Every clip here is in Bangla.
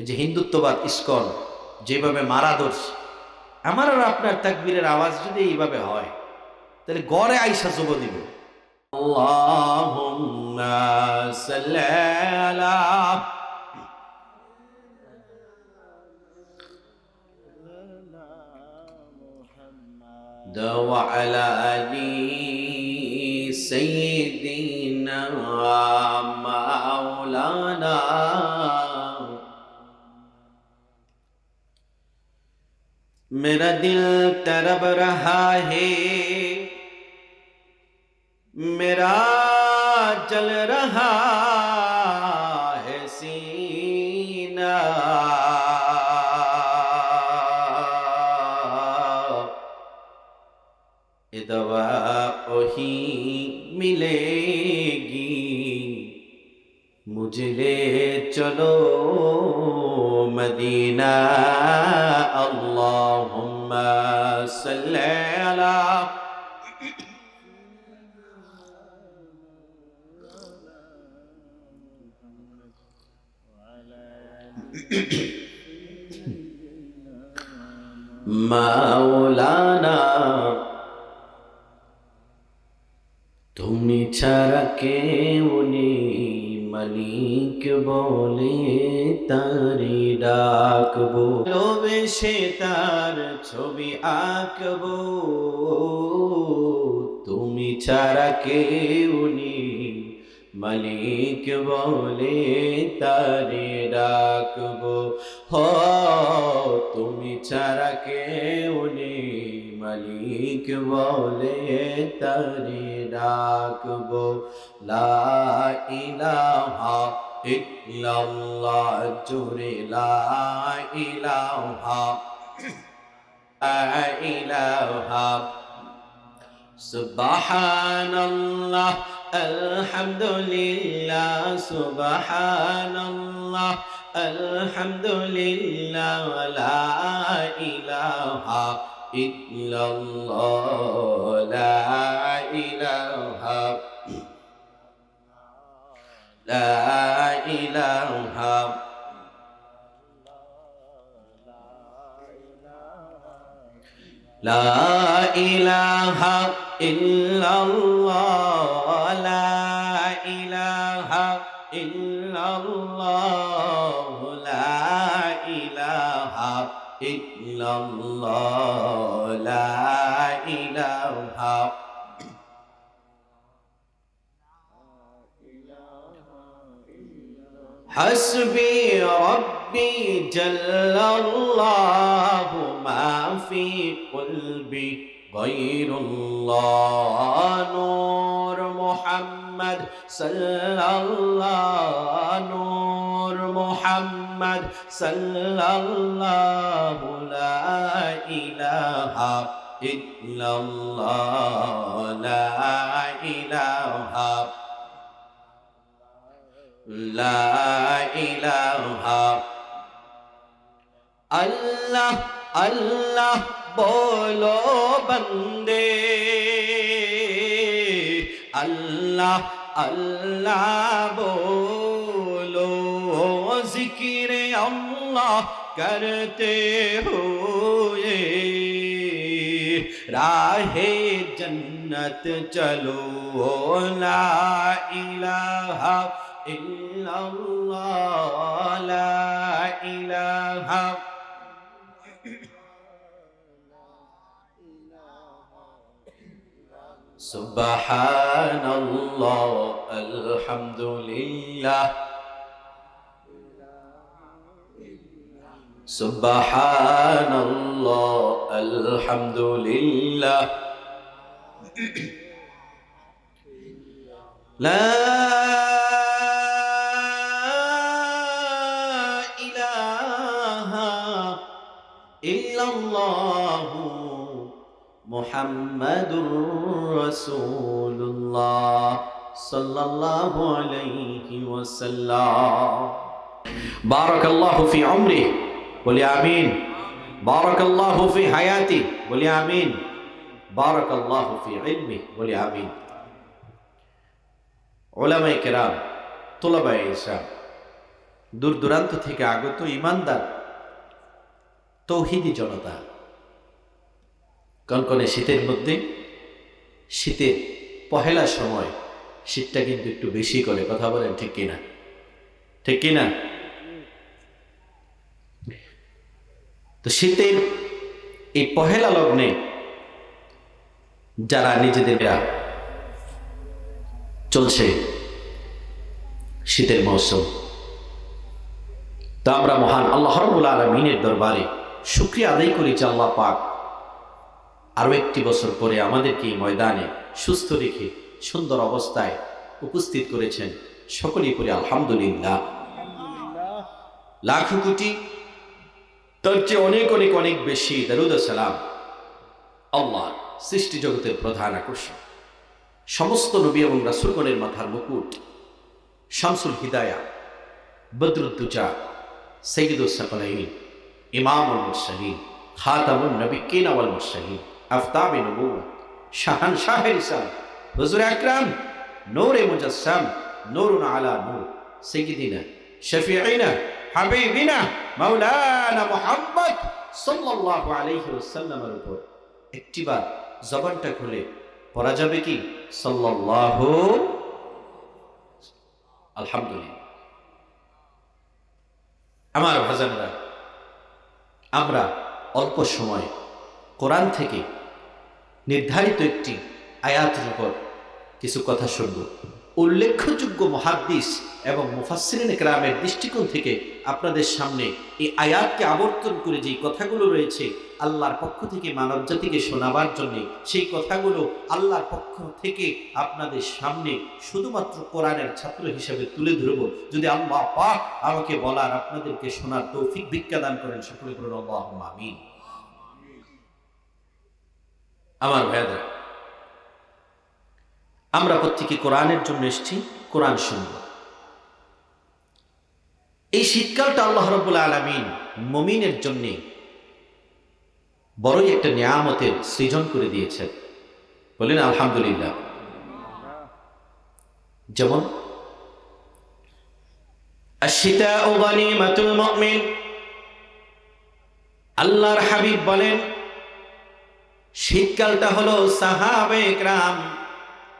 এই যে হিন্দুত্ববাদ ইস্কন যেভাবে মারা ধরছে আমার আর আপনার তাকবীরের আওয়াজ যদি এইভাবে হয় তাহলে গড়ে আইসা যোগ দিব আল্লাহুম্মা সাল্লি আলা وعلى آل سيدنا مولانا मेरा दिल तरब रहा है। मेरा जल रहा है सीना। ये दवा वही मिलेगी, मुझे ले चलो मदीना। মাওলানা। তুমি ছাড়া কেউ নেই, মালিক বলে তারি ডাকবো। সে তার ছবি আঁকবো। তুমি ছাড়া কেউ নেই, মালিক বলে তারে ডাকবো। হ তুমি ছাড়া কেউ নেই মালিক বলে তারে ডাকবো। লা ইলাহা ইল্লাল্লাহ, জুরে লা ইলাহা ইলাহা, সুবহানাল্লাহ। الحمد لله سبحان الله الحمد لله لا إله إلا الله لا إله لا إله لا إله إلا الله إلا الله لا إله إلا الله لا إله حسبي ربي جل الله ما في قلبي غير الله نور محمد صلى الله نور محمد صلى الله لا إله إلا الله لا إله لا إله. الله আল্লাহ বলো বন্দে। আল্লাহ আল্লাহ বলো, জিকিরে আল্লাহ করতে হুয়ে। রাহে জন্নত চলো, লা ইলাহা ইল্লাল্লাহ, লা ইলাহা سبحان الله الحمد لله سبحان الله الحمد لله لا মুহাম্মাদুর রাসূলুল্লাহ সাল্লাল্লাহু আলাইহি ওয়াসাল্লাম। বারাকাল্লাহু ফি আমরি, বলি আমিন। বারাকাল্লাহু ফি হায়াতি, বলি আমিন। বারাকাল্লাহু ফি ইলমি, বলি আমিন। ওলামায়ে কেরাম, তোলাবায়ে ইসলাম দূর দূরান্ত থেকে আগত ইমানদার তৌহিদি জনতা কনকনে শীতের মধ্যে শীতের পহেলা সময় শীতটা কিন্তু একটু বেশি করে, কথা বলেন ঠিক কিনা? ঠিক কিনা? তো শীতের এই পহেলা লগ্নে যারা নিজেদের চলছে শীতের মৌসুম, তা আমরা মহান আল্লাহ আলমিনের দরবারে শুক্রিয়া আদায় করি যে আল্লাহ পাক আরও একটি বছর পরে আমাদেরকে এই ময়দানে সুস্থ রেখে সুন্দর অবস্থায় উপস্থিত করেছেন সকলেই করে আলহামদুলিল্লাহ। লাখ কোটি, তার চেয়ে অনেক অনেক অনেক বেশি দারুদ সালাম আল্লাহ সৃষ্টি জগতের প্রধান আকর্ষণ। সমস্ত নবী এবং রাসুলগণের মাথার মুকুট, শামসুল হিদায়া, বদরুদ্দুজা সৈয়দুল সকলাইন ইমামুল মুরসালিন, খাতামুন নবিকিন আওয়াল মুরসালিন। আফতাব নবুয়ত শাহান শাহের ইসাম, হুজুর আকরাম, নূরে মুজাসসাম, নূরুন আলা নূর, সাইয়্যিদিনা, শফিঈনা, হাবিবিনা, মাওলানা মুহাম্মদ সাল্লাল্লাহু আলাইহি ওয়াসাল্লামের উপর একটিবার জবানটা খুলে, পড়া যাবে কি? সাল্লাল্লাহু আলহামদুলিল্লাহ। আমার ভাজানরা আমরা অল্প সময় কোরআন থেকে নির্ধারিত একটি আয়াতের উপর কিছু কথা শুনব। উল্লেখযোগ্য মহাদ্দিস এবং মুফাসসিরিন একরামের দৃষ্টিকোণ থেকে আপনাদের সামনে এই আয়াতকে আবর্তন করে যেই কথাগুলো রয়েছে আল্লাহর পক্ষ থেকে মানব জাতিকে শোনাবার জন্য, সেই কথাগুলো আল্লাহর পক্ষ থেকে আপনাদের সামনে শুধুমাত্র কোরআনের ছাত্র হিসেবে তুলে ধরব। যদি আল্লাহ পাক আমাকে বলার আপনাদেরকে শোনার তৌফিক ভিক্ষা দান করেন, সকলে করুন আল্লাহ আমিন। আমার ভাইয়াদা আমরা প্রত্যেকে কোরআনের জন্য এসছি, কোরআন শুনব। এই শীতকালটা আল্লাহ রবুল্লা আলমিন মমিনের জন্যে বড়ই একটা নিয়ামতের সৃজন করে দিয়েছেন। বলেন, আলহামদুলিল্লাহ। যেমন আল্লাহর হাবিব বলেন শীতকালটা হলো সাহাবে একরাম।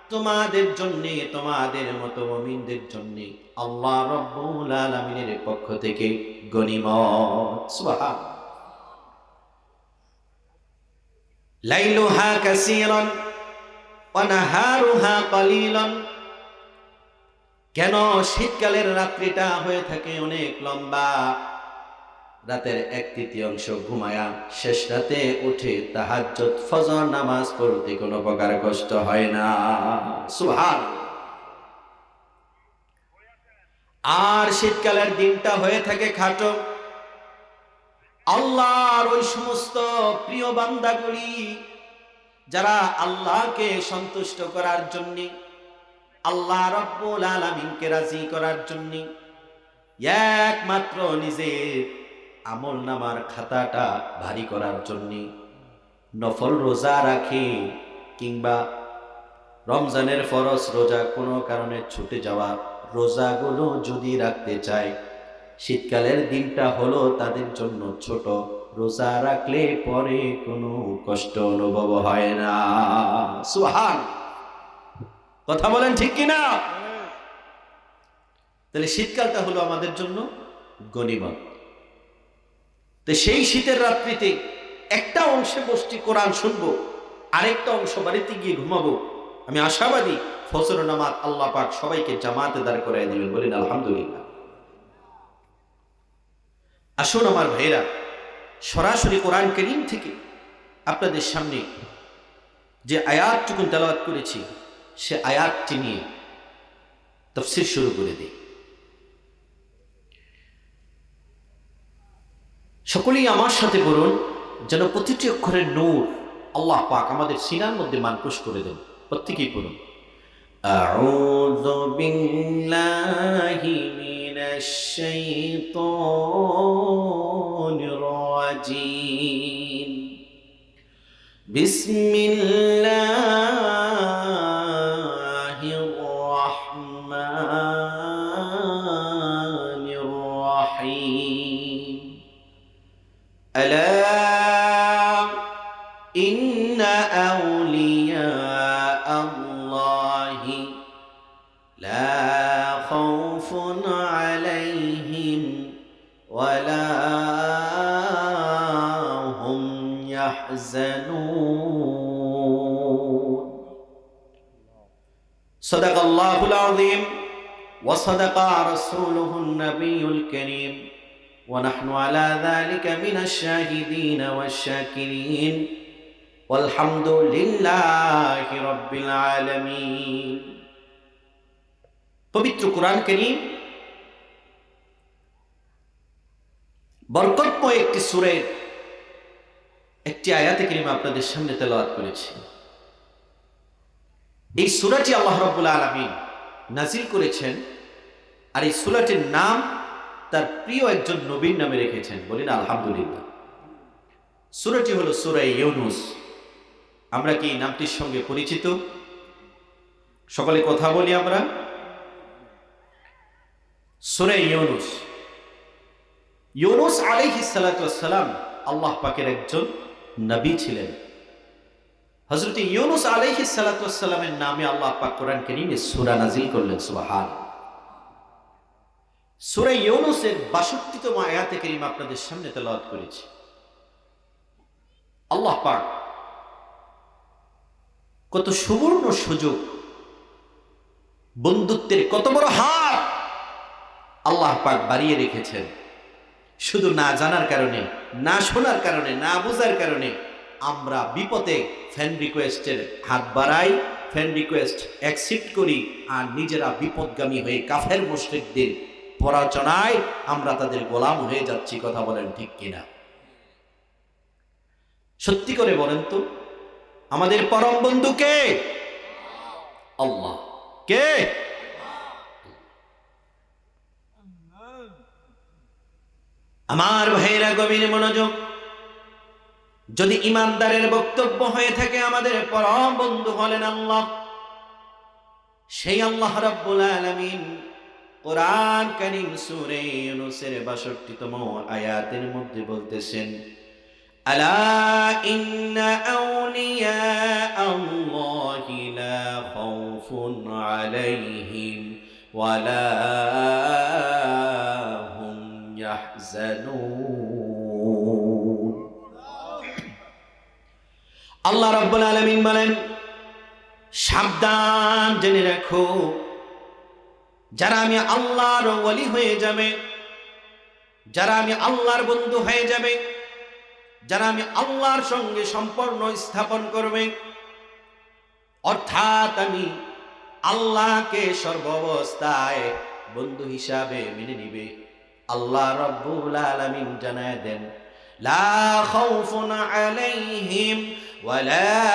তোমাদের জন্য, তোমাদের মতো মমিনদের জন্য আল্লাহ রব্বুল আলামিনের পক্ষ থেকে গনিমত সুবহান লাইলুহা কাসীরান ওয়া নাহারুহা কেন শীতকালের রাত্রিটা হয়ে থাকে অনেক লম্বা? রাতের এক তৃতীয়াংশ ঘুমায়া শেষ রাতে উঠে তাহাজ্জত ফজর, নামাজ পড়তে কোনো প্রকার কষ্ট হয় না। সুহান আর শীতকালের দিনটা হয়ে থাকে খাটো। আল্লাহর ওই সমস্ত প্রিয় বান্দাগুলি, যারা আল্লাহকে সন্তুষ্ট করার জন্য, আল্লাহ রব্বুল আলামিনকে রাজি করার জন্য, একমাত্র নিজের আমল নামার খাতাটা ভারী করার জন্য। নফল রোজা রাখে কিংবা রমজানের ফরজ রোজা কোনো কারণে ছুটে যাওয়া রোজাগুলো যদি রাখতে চায় শীতকালের দিনটা হলো তাদের জন্য ছোট। রোজা রাখলে পরে কোনো কষ্ট অনুভব হয় না। সুহান কথা বলেন ঠিক কিনা? তাহলে শীতকালটা হলো আমাদের জন্য গণিমত। তো সেই শীতের রাত্রিতে একটা অংশে বসছি, কোরআন শুনব, আরেকটা অংশ বাড়িতে গিয়ে ঘুমাবো। আমি আশাবাদী ফসর নামাজ আল্লাহ পাক সবাইকে জামাতে দাঁড় করাই দিবেন বলেন আলহামদুলিল্লাহ। আসুন আমার ভাইরা সরাসরি কোরআন করিম থেকে আপনাদের সামনে যে আয়াতটুকুন তেলাওয়াত করেছি, সে আয়াতটি নিয়ে তফসির শুরু করে দিই। সকলেই আমার সাথে বলুন যেন প্রতিটি অক্ষরের নূর আল্লাহ পাক আমাদের সিনার মধ্যে মানকুশ করে দেন প্রত্যেকেই পড়ুন أعوذ بالله من الشيطان الرجيم بسم الله صدق الله العظيم وصدق رسوله النبي الكريم ونحن على ذلك من الشاهدين والشاكرين والحمد لله رب العالمين পবিত্র কোরআন করিম বরকতময় একটি সুরের একটি আয়াতে করিম আপনাদের সামনে তেলাওয়াত করেছি এই সুরাটি আল্লাহ রব্বুল আলমিন নাজিল করেছেন আর এই সুরাটির নাম তার প্রিয় একজন নবীর নামে রেখেছেন। বলি না আলহামদুলিল্লাহ। সুরাটি হলো সুরাই ইউনুস। আমরা কি নামটির সঙ্গে পরিচিত? সকলে কথা বলি আমরা। সুরাই ইউনুস। ইউনুস আলাইহিস সালাম আল্লাহ পাকের একজন নবী ছিলেন। হজরত ইউনুস আলাইহিস সালামের নামে আল্লাহ কোরআন কারীমে সূরা নাজিল করলেন সুবহান সূরা ইউনুসের 62তম আয়াতে আপনাদের সামনে তেলাওয়াত করেছি। আল্লাহ পাক কত সুবর্ণ সুযোগ, বন্ধুত্বের কত বড় হাত আল্লাহ পাক বাড়িয়ে রেখেছেন। শুধু না জানার কারণে, না শোনার কারণে, না বোঝার কারণে আমরা বিপদে ফ্যান রিকোয়েস্টের হাত বাড়াই ফ্যান রিকোয়েস্ট অ্যাকসেপ্ট করি আর নিজেরা বিপদগামী হয়ে কাফের মুশরিকদের পরাচনায় আমরা তাদের গোলাম হয়ে যাচ্ছি, কথা বলেন ঠিক কিনা? সত্যি করে বলেন তো, আমাদের পরম বন্ধু কে? কে? আমার ভাইরা গভীর মনোযোগ যদি ইমানদারের বক্তব্য হয়ে থাকে আমাদের পরম বন্ধু হলেন আল্লাহ, সেই আল্লাহ রাব্বুল আলামিন কোরআন কারীম সূরা ইউনূসের 62তম আয়াতের মধ্যে বলতেছেন, আলা ইন্না আউলিয়া আল্লাহি লা খাউফুন আলাইহিম ওয়ালা হুম ইয়াহজানুন। আল্লাহ রাব্বুল আলামিন বলেন, সাবধান জেনে রাখো, যারা আমি আল্লাহর ওয়ালি হয়ে যাবে, যারা আমি আল্লাহর বন্ধু হয়ে যাবে, যারা আমি আল্লাহর সঙ্গে সম্পর্ক স্থাপন করবে, অর্থাৎ আমি আল্লাহকে সর্বাবস্থায় বন্ধু হিসাবে মেনে নিবে। আল্লাহ রব্বুল আলামিন জানায় দেন, লা খাউফুন আলাইহিম ওয়ালা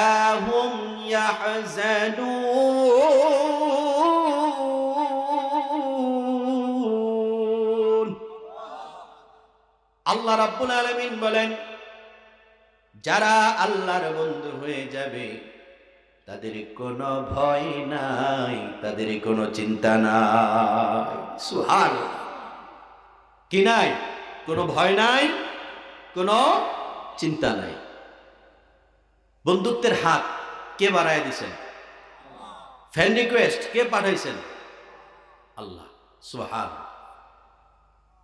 হুম ইয়াহজানুন আল্লাহ রাব্বুল আলামিন বলেন, যারা আল্লাহর বন্ধু হয়ে যাবে, তাদের কোনো ভয় নাই, তাদের কোনো চিন্তা নাই। সুহান কি নাই? কোনো ভয় নাই, কোনো চিন্তা নাই। বন্ধুত্বের হাত কে বাড়ায় দিছেন? ফ্যান রিকোয়েস্ট কে পাঠাইছেন? আল্লাহ সুহান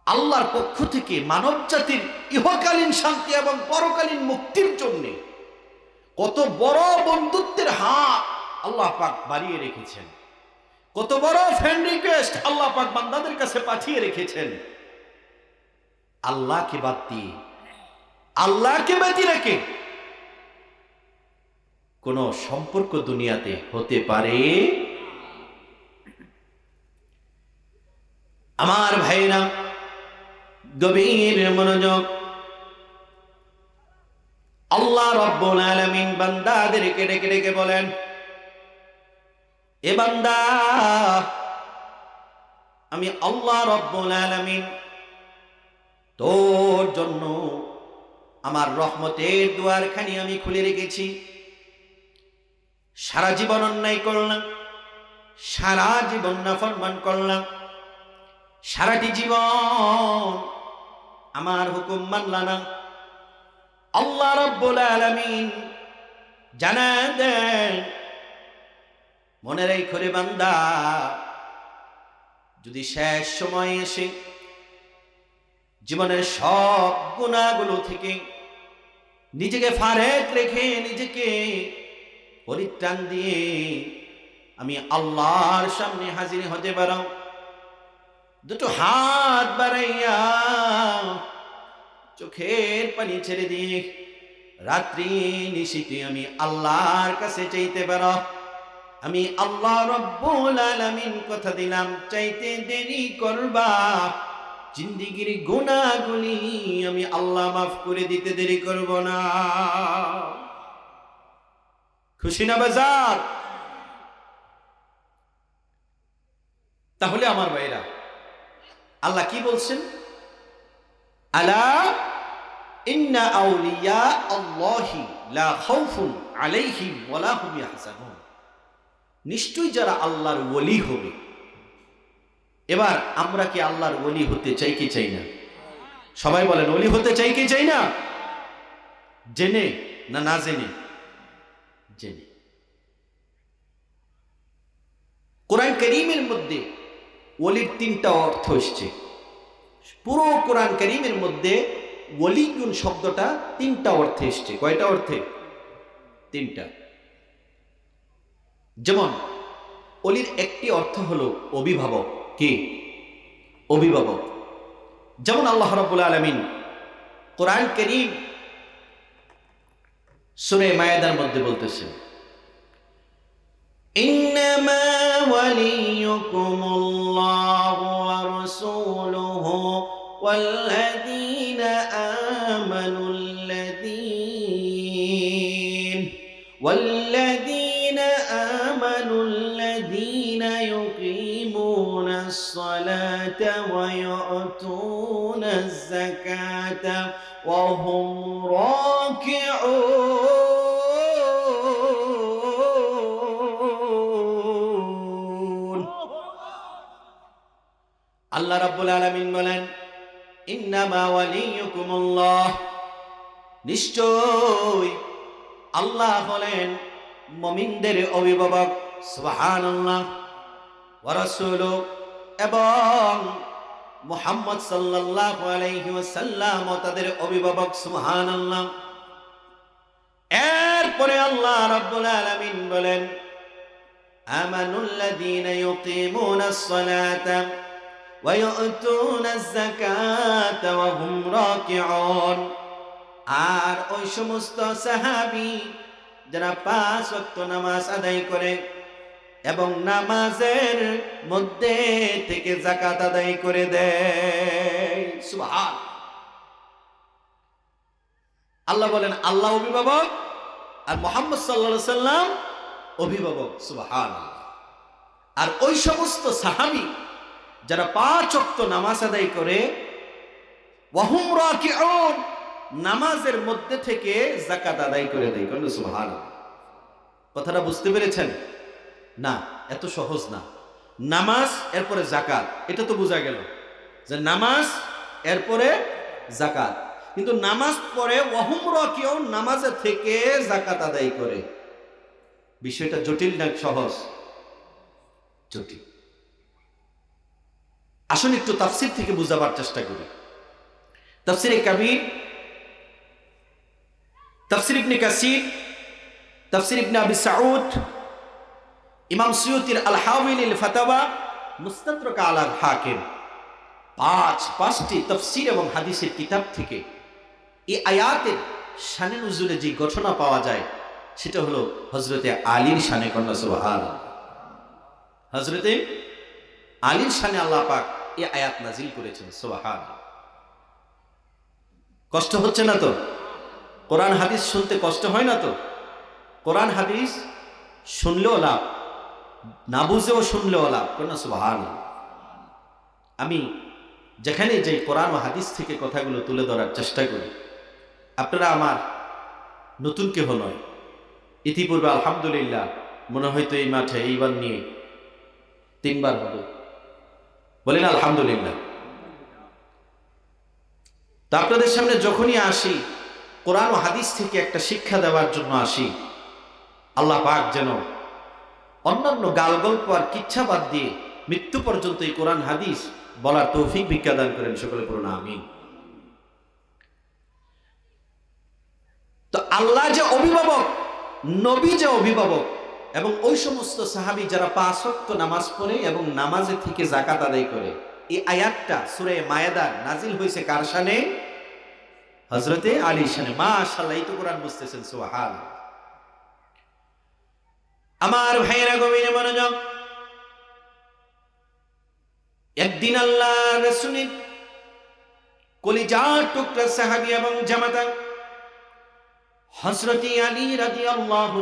আল্লাহর পক্ষ থেকে মানব জাতির ইহকালীন শান্তি এবং পরকালীন মুক্তির জন্য কত বড় বন্ধুত্বের হাত আল্লাহ পাক বাড়িয়ে রেখেছেন। কত বড় ফ্যান রিকোয়েস্ট আল্লাহ পাক বান্দাদের কাছে পাঠিয়ে রেখেছেন। আল্লাহকে বাদ দিয়ে আল্লাহকে বাদি রেখে কোন সম্পর্ক দুনিয়াতে হতে পারে? আমার ভাইরা গভীর মনোযোগ। আল্লাহ রব্বুল আলামিন বান্দাদেরকে ডেকে ডেকে বলেন, এ বান্দা, আমি আল্লাহ রব্বুল আলামিন তোর জন্য আমার রহমতের দুয়ারখানি আমি খুলে রেখেছি। সারা জীবন অন্যায় করলাম, সারা জীবন না নাফরমান করলাম, সারাটি জীবন আমার হুকুম মানলা না। আল্লাহ রব্বুল আলামিন জানা দেন, মনে রেখো রে বান্দা, যদি শেষ সময় এসে জীবনের সব গুণাগুলো থেকে নিজেকে ফারেক রেখে নিজেকে পরিত্রাণ দিয়ে আমি আল্লাহর সামনে হাজির হতে পারো। দুটো হাত বাড়াইয়া চোখের পানি ছেড়ে দিয়ে রাত্রি নিশিতে আমি আল্লাহর কাছে চাইতে পারো। আমি আল্লাহ রব্বুল আলামিন কথা দিলাম, চাইতে দেরি করবা। জিন্দিগির গুণাগুলি আমি আল্লাহ মাফ করে দিতে দেরি করব না। খুশি না বাজার? তাহলে আমার ভাইরা, আল্লাহ কি বলছেন? আলা ইন্না আউলিয়া আল্লাহি লা খাউফুন আলাইহিম ওয়ালা হুম ইয়াহজানুন। নিশ্চয়ই যারা আল্লাহর ওলি হবে, এবার আমরা কি আল্লাহর ওলি হতে চাই কি চাই না? সবাই বলেন, ওলি হতে চাই কি চাই না? জেনে না না জেনে জেনে কোরআন করিমের মধ্যে ওলির তিনটা অর্থ এসছে পুরো কোরআন করিমের মধ্যে ওলিগুন শব্দটা তিনটা অর্থে এসছে কয়টা অর্থে তিনটা যেমন অলির একটি অর্থ হলো অভিভাবক কে অভিভাবক যেমন আল্লাহ রাব্বুল আলামিন কোরআন করিম সুরে মায়াদার মধ্যে বলতেছেন إنما وليكم الله ورسوله والذين آمنوا الذين والذين آمنوا الذين يقيمون الصلاة ويؤتون الزكاة وهم راكعون আল্লাহ রাব্বুল আলামিন বলেন, ইন্নামা ওয়ালিয়ুকুমুল্লাহ। নিশ্চয় আল্লাহ হলেন মমিনদের অভিভাবক, সুবহানাল্লাহ, ওয়া রাসূলু এবং মুহাম্মদ সাল্লাল্লাহু আলাইহি ওয়াসাল্লাম তাদের অভিভাবক, সুবহানাল্লাহ। এরপরে আল্লাহ রাব্বুল আলামিন বলেন, আমানুল্লাযীনা ইউকিমুনাস সালাতা। আর ওই সমস্ত সাহাবি যারা পাঁচ ওয়াক্ত নামাজ আদায় করে এবং নামাজের মধ্যে থেকে জাকাত আদায় করে দেয়। আল্লাহ বলেন, আল্লাহ অভিভাবক আর মোহাম্মদ সাল্লা সাল্লাম অভিভাবক। সুবহান আর ওই সমস্ত সাহাবি যারা পাঁচ অক্ত নামাজ আদায় করে নামাজের মধ্যে থেকে জাকাত আদায় করে দেয়। কোন সুবহান কথাটা বুঝতে পেরেছেন? না, এত সহজ না। নামাজ, এরপরে জাকাত এটা তো বোঝা গেল যে নামাজ, এরপরে জাকাত কিন্তু নামাজ পড়ে ওয়াহুম রাকিউন নামাজে থেকে জাকাত আদায় করে। বিষয়টা জটিল না সহজ? জটিল। আসুন একটু তাফসির থেকে বুঝাবার চেষ্টা করি। তাফসিরে কাবির, তাফসির ইবনে কাসির, তাফসির ইবনে আবি সাউদ, ইমাম সুয়ুতির আল ফাতাওয়া মুস্তাদরক আলাল হাকিম। পাঁচ, পাঁচটি তফসির এবং হাদিসের কিতাব থেকে এই আয়াতের শানে নজুলে যে ঘটনা পাওয়া যায়, সেটা হলো হজরতে আলীর শানে কন্যা সুবহান হজরতে আলীর শানে আল্লাহ পাক এই আয়াত নাজিল করেছেন সুবহান কষ্ট হচ্ছে না তো? কোরআন হাদিস শুনতে কষ্ট হয় না তো? কোরআন হাদিস শুনলেও লাভ, না বুঝেও শুনলেও লাভ, কেন সুবহান আমি যেখানে যে কোরআন ও হাদিস থেকে কথাগুলো তুলে ধরার চেষ্টা করি। আপনারা আমার নতুন কেহ নয়। ইতিপূর্বে আলহামদুলিল্লাহ, মনে হয়তো এই মাঠে এইবার নিয়ে তিনবার হবে। বলেন, আলহামদুলিল্লাহ। তা আপনাদের সামনে যখনই আসি, কোরআন ও হাদিস থেকে একটা শিক্ষা দেওয়ার জন্য আসি, আল্লাহ পাক যেন অন্যান্য গাল গল্প আর কিচ্ছা বাদ দিয়ে মৃত্যু পর্যন্ত এই কোরআন, হাদিস বলার তৌফিক ভিক্ষা দান করেন, সকলে পুরো আমি তো আল্লাহ যে অভিভাবক, নবী যে অভিভাবক এবং ওই সমস্ত সাহাবি যারা পাঁচ ওয়াক্ত নামাজ পড়ে এবং নামাজে থেকে জাকাত আদায় করে, এই আয়াতটা সুরে মায়াদার নাজিল হয়েছে কার শানে? হজরতে আলী শানে। মাশাআল্লাহ, এই তো কোরআন বুঝতেছেন সুবহান আমার ভাইয়েরা, গভীরে মনোযোগ। একদিন আল্লাহ রসুলের কলিজার টুকরা সাহাবি এবং জামাতা হজরতি আলী রাজি আল্লাহ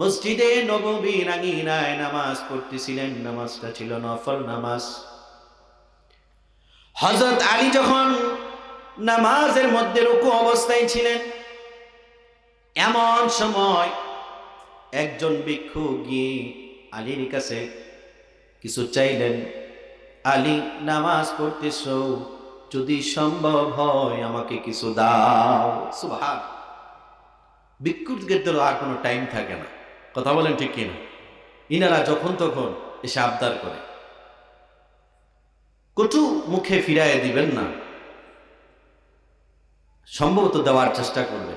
মসজিদে নববীর আঙিনায় নামাজ পড়তেছিলেন, নামাজটা ছিল নফল নামাজ। হজরত আলী যখন নামাজের মধ্যে রুকু অবস্থায় ছিলেন, এমন সময় একজন ভিক্ষু গিয়ে আলীর কাছে কিছু চাইলেন, আলী, নামাজ পড়তেছ, যদি সম্ভব হয় আমাকে কিছু দাও। সুভাগ ভিক্ষুদের তো আর কোনো টাইম থাকে না। কথা বলেন ঠিক কিনা? ইনারা যখন তখন এসে আবদার করে। কটু মুখে ফিরাইয়ে দিবেন না। সম্ভবত দেওয়ার চেষ্টা করবেন।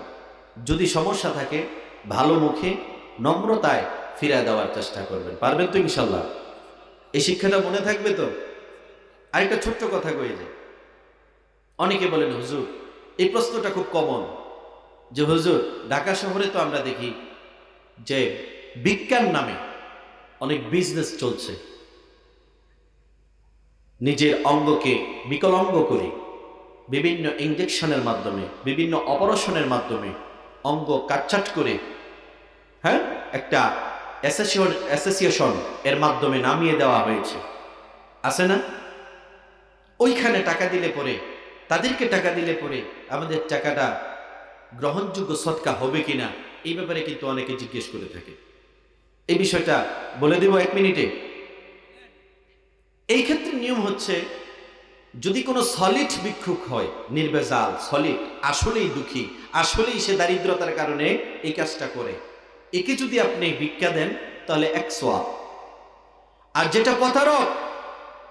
যদি সমস্যা থাকে, ভালো মুখে, নম্রতায় ফিরায় দেওয়ার চেষ্টা করবেন। পারবেন তো ইনশাল্লাহ? এই শিক্ষাটা মনে থাকবে তো? আরেকটা ছোট্ট কথা কয়ে যায় অনেকে বলেন, হুজুর, এই প্রশ্নটা খুব কমন যে, হুজুর, ঢাকা শহরে তো আমরা দেখি যে বিজ্ঞান নামে অনেক বিজনেস চলছে। নিজের অঙ্গকে বিকলাঙ্গ করে বিভিন্ন ইঞ্জেকশনের মাধ্যমে, বিভিন্ন অপারেশনের মাধ্যমে অঙ্গ কাটছাট করে হ্যাঁ? একটা অ্যাসোসিয়েশন এর মাধ্যমে নামিয়ে দেওয়া হয়েছে। আছে না? ওইখানে টাকা দিলে পরে, তাদেরকে টাকা দিলে পরে আমাদের টাকাটা গ্রহণযোগ্য সৎকা হবে কিনা এই ব্যাপারে কিন্তু অনেকে জিজ্ঞেস করে থাকে। এই বিষয়টা বলে দেব এক মিনিটে। এই ক্ষেত্রে নিয়ম হচ্ছে, যদি কোনো সলিড ভিক্ষুক হয়, নির্বেজাল সলিড আসলেই দুঃখী, আসলেই সে দারিদ্রতার কারণে এই কাজটা করে। একে যদি আপনি ভিক্ষা দেন, তাহলে এক সোয়াব। আর যেটা প্রতারক,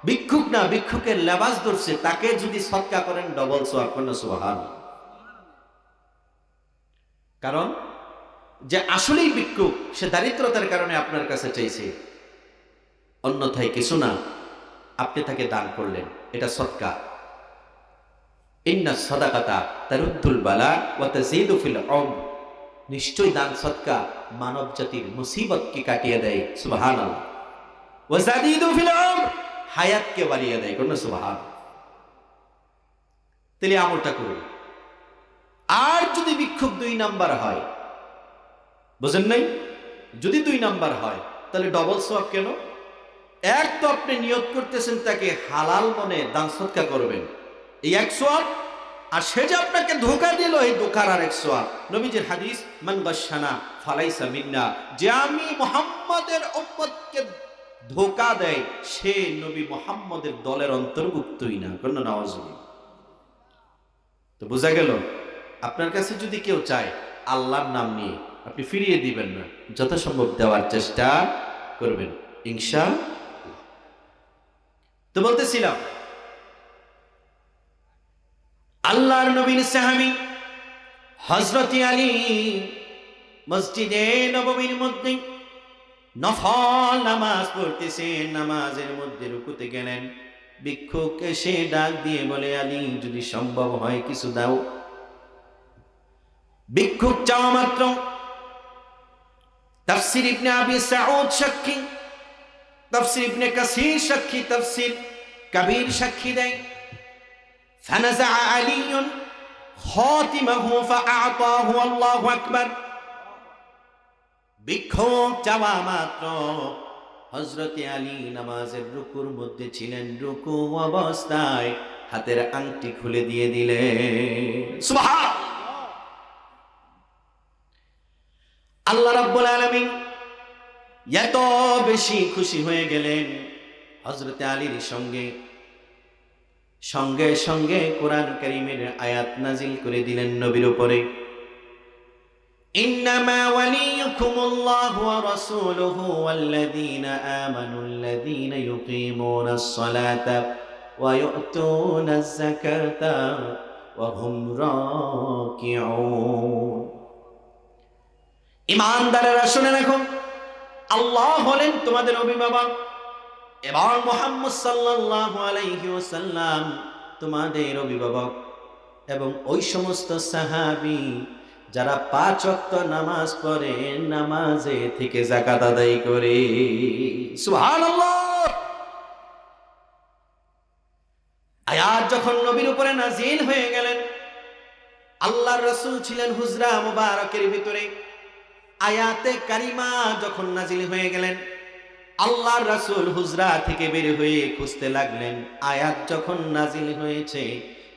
ভিক্ষুক না, ভিক্ষুকের লেবাস ধরছে, তাকে যদি সৎকা করেন ডবল সোয়াব করেন সোহান কারণ যে আসলেই ভিক্ষুক সে দারিদ্রতার কারণে আপনার কাছে চাইছে। অন্যথায় কিছু না, আপনি তাকে দান করলেন, এটা সৎকা। ইন্না সদাকাতা তারুদ্দুল বালা ওয়া তাজিদু ফিল নিশ্চয় দান সৎকা মানব জাতির মুসিবতকে কাটিয়ে দেয়, সুবহানাল্লাহ। ওয়া জাদিদু ফিল উম হায়াতকে বাড়িয়ে দেয়, কোন সুবহান তাহলে আমলটা করুন। আর যদি বিক্ষোভ দুই নাম্বার হয় বুঝেন নাই? যদি দুই নাম্বার হয়, তাহলে ডবল সোয়াব কেন? এক তো আপনি নিয়োগ করতেছেন তাকে হালাল মনে দান সৎকা করবেন। এই এক সোয়াব আর সে যে আপনাকে ধোকা দিল, এই ধোকার আর এক সোয়াব নবীজির হাদিস, মান গাশানা ফালাইসা মিন্না। যে আমি মোহাম্মদের উম্মতকে ধোকা দেয়, সে নবী মোহাম্মদের দলের অন্তর্ভুক্তই না। কোন নওয়াজ তো বোঝা গেল, আপনার কাছে যদি কেউ চায়, আল্লাহর নাম নিয়ে আপনি ফিরিয়ে দিবেন না। যথাসম্ভব দেওয়ার চেষ্টা করবেন ইনশা তো বলতেছিলাম, আল্লাহর নবীন সাহাবি হজরত আলী মসজিদে নবমীর মধ্যে নফল নামাজ পড়তেছে, নামাজের মধ্যে রুকুতে গেলেন। ভিক্ষুক এসে ডাক দিয়ে বলে, আলী, যদি সম্ভব হয় কিছু দাও। ভিক্ষুক চাওয়া মাত্র তফসির ইবনে আবি সাউদ সাক্ষী, তফসির ইবনে কাসির সাক্ষী, তফসির কবির সাক্ষী দেয়। ফানাজা আলিয়ুন খাতিমাহু ফাআতাহু আল্লাহু আকবার। বিক্ষোভ চাওয়া মাত্র। হজরতে আলী নামাজের রুকুর মধ্যে ছিলেন, রুকু অবস্থায় হাতের আংটি খুলে দিয়ে দিলেন। সুবহান আল্লাহ রাব্বুল আলামিন এত বেশি খুশি হয়ে গেলেন হজরতে আলীর সঙ্গে সঙ্গে সঙ্গে কোরআন করিমের আয়াত নাজিল করে দিলেন নবীর উপরে إنما وليكم الله ورسوله والذين آمنوا الذين يقيمون الصلاة ويؤتون الزكاة وهم راكعون ইমানদারেরা শুনে রাখো। আল্লাহ হলেন তোমাদের অভিভাবক। এবং মোহাম্মদ সাল্লাল্লাহু আলাইহি ওয়াসাল্লাম তোমাদের অভিভাবক। এবং ওই সমস্ত সাহাবি যারা পাঁচ ওয়াক্ত নামাজ পড়ে, নামাজে থেকে জাকাত আদায় করে। আয়াত যখন নবীর উপরে নাজিল হয়ে গেলেন, আল্লাহর রসুল ছিলেন হুজরা মুবারকের ভিতরে। আয়াতে কারিমা যখন নাজিল হয়ে গেলেন, আল্লাহর রাসূল হুজরা থেকে বের হয়ে খুঁজতে লাগলেন। আয়াত যখন নাজিল হয়েছে,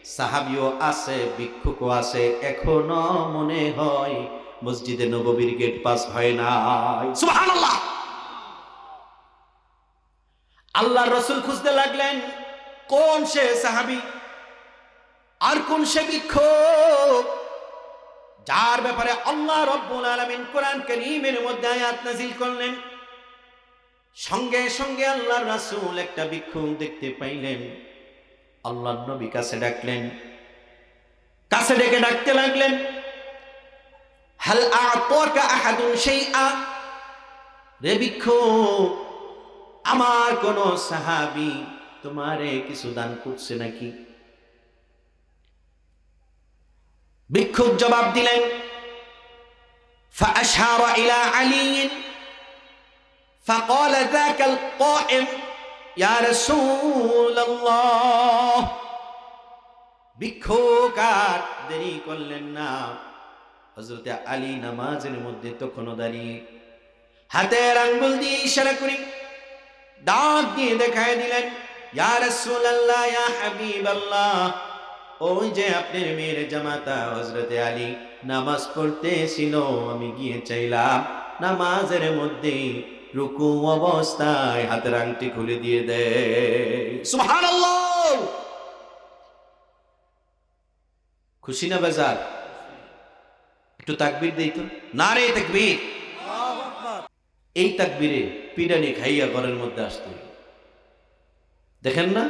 সাহাবিও আছে, ভিক্ষুকও আছে, এখনও মনে হয় মসজিদে নববীর গেট পাস হয় নাই। সুবহানাল্লাহ! আল্লাহর রসুল খুঁজতে লাগলেন, কোন সে সাহাবি? আর কোন সে ভিক্ষুক? যার ব্যাপারে আল্লাহ রব্বুল আলামিন কোরআন কারীমের মধ্যে আয়াত নাজিল করলেন। সঙ্গে সঙ্গে আল্লাহর রাসূল একটা ভিক্ষুক দেখতে পাইলেন। আল্লাহর নবী কাছে ডাকলেন। কাছে ডেকে ডাকতে লাগলেন। হাল রে আমার কোন সাহাবী তোমারে কিছু দান করছে নাকি? ভিক্ষুক জবাব দিলেন فأشار إلى علي فقال ذاك القائم يا رسول الله ভিক্ষুক আর দেরি করলেন না হজরতে আলী নামাজের মধ্যে তখনও দাঁড়িয়ে হাতের আঙ্গুল দিয়ে ইশারা করে ডাক দিয়ে দেখায় দিলেন ইয়া রাসূলুল্লাহ ইয়া হাবিবাল্লাহ ওই যে আপনার মেয়ের জামাতা হজরতে আলী, নামাজ পড়তেছিল, আমি গিয়ে চাইলাম নামাজের মধ্যে রুকু অবস্থায় হাতের আংটি খুলে দিয়ে দেয়। খুশি না বাজার? একটু তাকবির দেই তো। না রে তাকবীর! এই তাকবীরে পিডানি খাইয়া ঘরের মধ্যে আসতে দেখেন না?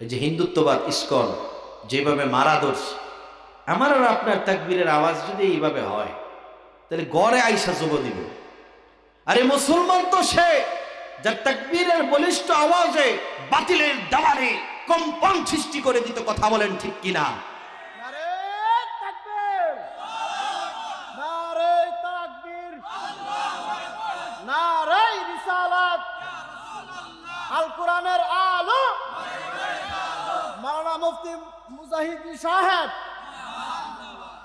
এই যে হিন্দুত্ববাদ ইস্কন। যেভাবে মারা দোষ আমার আর আপনার তাকবীরের আওয়াজ যদি এইভাবে হয়, তাহলে গড়ে আইসা যুব দিব। আরে মুসলমান তো সে, যার তাকবীরের বলিষ্ঠ আওয়াজে বাতিলের দাবারে কম্পন সৃষ্টি করে দিত, কথা বলেন ঠিক কিনা? আল কোরআনের আলো! মাওলানা মুফতি মুজাহিদ সাহেব